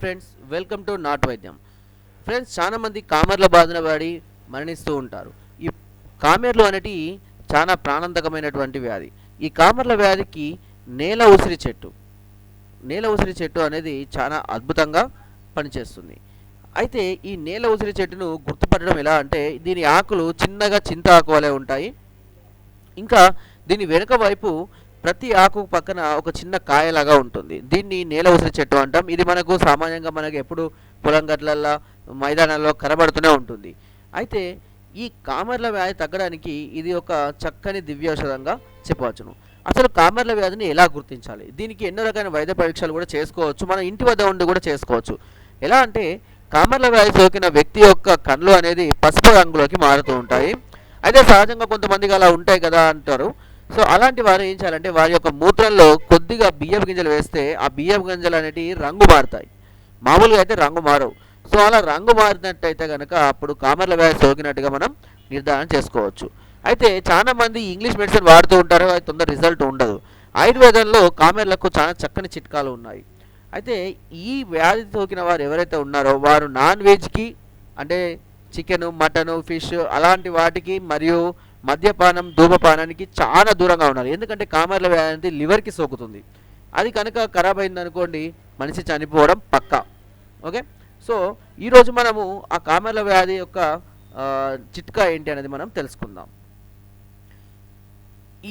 Friends welcome to నాట్ వైద్యం friends చాలామంది కామర్ల కామెర్ల బాధన పడి మరణిస్తూ ఉంటారు. ఈ కామెర్లు అనేటి చాలా ప్రాణాంతకమైనటువంటి వ్యాధి. ఈ కామెర్ల వ్యాధికి నేల ఉసిరి చెట్టు. నేల ఉసిరి చెట్టు అనేది చాలా అద్భుతంగా పనిచేస్తుంది. అయితే ఈ నేల ఉసిరి చెట్టును గుర్తుపట్టడం ఎలా అంటే దీని ఆకులు చిన్నగా చింత ఆకు వలె ఉంటాయి. ఇంకా దీని వెనుక వైపు ప్రతి ఆకు పక్కన ఒక చిన్న కాయలాగా ఉంటుంది. దీన్ని నేల ఉసిరి చెట్టు అంటాం. ఇది మనకు సామాన్యంగా మనకు ఎప్పుడు పొలం గట్లల్లో మైదానాల్లో కనబడుతూనే ఉంటుంది. అయితే ఈ కామర్ల వ్యాధి తగ్గడానికి ఇది ఒక చక్కని దివ్యౌషధంగా చెప్పవచ్చును. అసలు కామర్ల వ్యాధిని ఎలా గుర్తించాలి? దీనికి ఎన్నో రకాల వైద్య పరీక్షలు కూడా చేసుకోవచ్చు. మన ఇంటి వద్ద ఉండి కూడా చేసుకోవచ్చు. ఎలా అంటే కామర్ల వ్యాధి సోకిన వ్యక్తి యొక్క కళ్ళు అనేది పసుపు రంగులోకి మారుతూ ఉంటాయి. అయితే సహజంగా కొంతమందికి అలా ఉంటాయి కదా అంటారు. సో అలాంటి వారు ఏం చేయాలంటే వారి యొక్క మూత్రంలో కొద్దిగా బియ్యపు గింజలు వేస్తే ఆ బియ్యపు గింజలు అనేటివి రంగు మారుతాయి. మామూలుగా అయితే రంగు మారవు. సో అలా రంగు మారినట్టయితే కనుక అప్పుడు కామర్ల వ్యాధి సోకినట్టుగా మనం నిర్ధారణ చేసుకోవచ్చు. అయితే చాలా మంది ఇంగ్లీష్ మెడిసిన్ వాడుతూ ఉంటారు అది తొందర రిజల్ట్ ఉండదు. ఆయుర్వేదంలో కామెర్లకు చాలా చక్కని చిట్కాలు ఉన్నాయి. అయితే ఈ వ్యాధి సోకిన వారు ఎవరైతే ఉన్నారో వారు నాన్ వెజ్కి అంటే చికెను మటను ఫిష్ అలాంటి వాటికి మరియు మద్యపానం ధూమపానానికి చాలా దూరంగా ఉండాలి ఎందుకంటే కామర్ల వ్యాధి అనేది లివర్కి సోకుతుంది. అది కనుక ఖరాబ్ అయింది అనుకోండి మనిషి చనిపోవడం పక్కా. ఓకే? సో ఈరోజు మనము ఆ కామర్ల వ్యాధి యొక్క చిట్కా ఏంటి అనేది మనం తెలుసుకుందాం.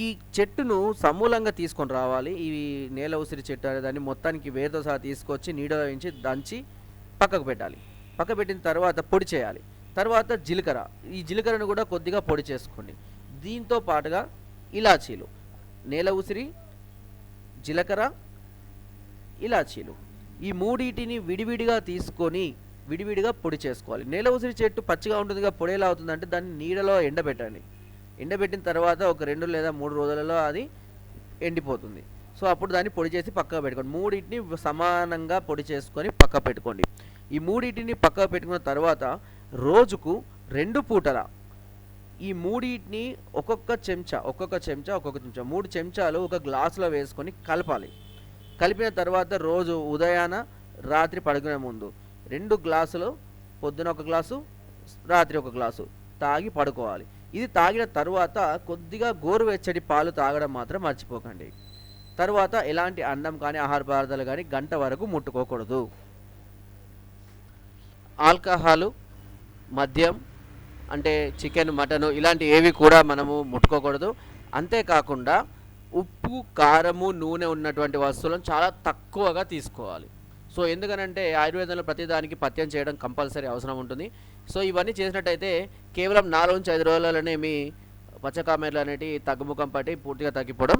ఈ చెట్టును సమూలంగా తీసుకొని రావాలి. ఈ నేల ఉసిరి చెట్టు అనే దాన్ని మొత్తానికి వేరుతో సహా తీసుకొచ్చి నీడలో ఉంచి దంచి పక్కకు పెట్టాలి. పక్క పెట్టిన తర్వాత పొడి చేయాలి. తర్వాత జీలకర్ర. ఈ జీలకర్రను కూడా కొద్దిగా పొడి చేసుకోండి. దీంతో పాటుగా ఇలాచీలు. నేల ఉసిరి జీలకర్ర ఇలాచీలు. ఈ మూడింటిని విడివిడిగా తీసుకొని విడివిడిగా పొడి చేసుకోవాలి. నేల ఉసిరి చెట్టు పచ్చిగా ఉంటుందిగా పొడి ఎలా అవుతుందంటే దాన్ని నీడలో ఎండబెట్టండి. ఎండబెట్టిన తర్వాత ఒక రెండు లేదా మూడు రోజులలో అది ఎండిపోతుంది. సో అప్పుడు దాన్ని పొడి చేసి పక్కకు పెట్టుకోండి. మూడింటిని సమానంగా పొడి చేసుకొని పక్క పెట్టుకోండి. ఈ మూడింటిని పక్కకు పెట్టుకున్న తర్వాత రోజుకు రెండు పూటల. ఈ మూడింటిని ఒక్కొక్క చెంచా ఒక్కొక్క చెంచా ఒక్కొక్క చెంచా మూడు చెంచాలు ఒక గ్లాసులో వేసుకొని కలపాలి. కలిపిన తర్వాత రోజు ఉదయాన రాత్రి పడుకునే ముందు రెండు గ్లాసులు పొద్దున ఒక గ్లాసు రాత్రి ఒక గ్లాసు తాగి పడుకోవాలి. ఇది తాగిన తర్వాత కొద్దిగా గోరువెచ్చటి పాలు తాగడం మాత్రం మర్చిపోకండి. తర్వాత ఎలాంటి అన్నం కానీ ఆహార పదార్థాలు కానీ గంట వరకు ముట్టుకోకూడదు. ఆల్కహాలు మద్యం అంటే చికెన్ మటన్ ఇలాంటి ఏవి కూడా మనము ముట్టుకోకూడదు. అంతేకాకుండా ఉప్పు కారము నూనె ఉన్నటువంటి వస్తువులను చాలా తక్కువగా తీసుకోవాలి. సో ఎందుకనంటే ఆయుర్వేదంలో ప్రతిదానికి పత్యం చేయడం కంపల్సరీ అవసరం ఉంటుంది. సో ఇవన్నీ చేసినట్టయితే కేవలం నాలుగు నుంచి ఐదు రోజులలోనే మీ పచ్చకామెర్లు అనేటివి తగ్గుముఖం పట్టి పూర్తిగా తగ్గిపోవడం